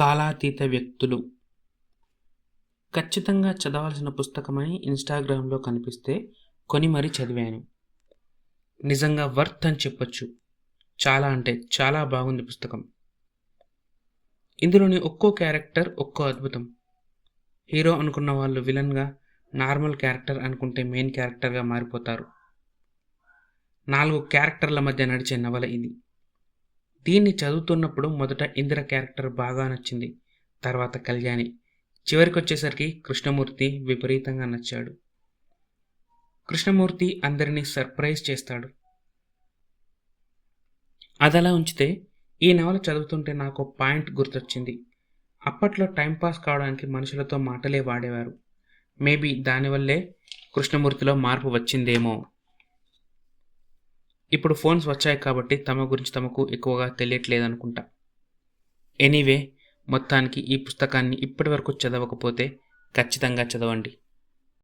కాలాతీత వ్యక్తులు. ఖచ్చితంగా చదవాల్సిన పుస్తకమని ఇన్స్టాగ్రామ్లో కనిపిస్తే కొని మరీ చదివాను. నిజంగా వర్త్ అని చెప్పొచ్చు. చాలా అంటే చాలా బాగుంది పుస్తకం. ఇందులోని ఒక్కో క్యారెక్టర్ ఒక్కో అద్భుతం. హీరో అనుకున్న వాళ్ళు విలన్గా నార్మల్ క్యారెక్టర్ అనుకుంటే మెయిన్ క్యారెక్టర్గా మారిపోతారు. నాలుగు క్యారెక్టర్ల మధ్య నడిచే నవల ఇది. దీన్ని చదువుతున్నప్పుడు మొదట ఇందిర క్యారెక్టర్ బాగా నచ్చింది. తర్వాత కళ్యాణి. చివరికి వచ్చేసరికి కృష్ణమూర్తి విపరీతంగా నచ్చాడు. కృష్ణమూర్తి అందరినీ సర్ప్రైజ్ చేస్తాడు. అదలా ఉంచితే ఈ నవల చదువుతుంటే నాకు పాయింట్ గుర్తొచ్చింది. అప్పట్లో టైంపాస్ కావడానికి మనుషులతో మాటలే వాడేవారు. మేబీ దానివల్లే కృష్ణమూర్తిలో మార్పు వచ్చిందేమో. ఇప్పుడు ఫోన్స్ వచ్చాయి కాబట్టి తమ గురించి తమకు ఎక్కువగా తెలియట్లేదనుకుంటా. ఎనీవే మొత్తానికి ఈ పుస్తకాన్ని ఇప్పటివరకు చదవకపోతే ఖచ్చితంగా చదవండి.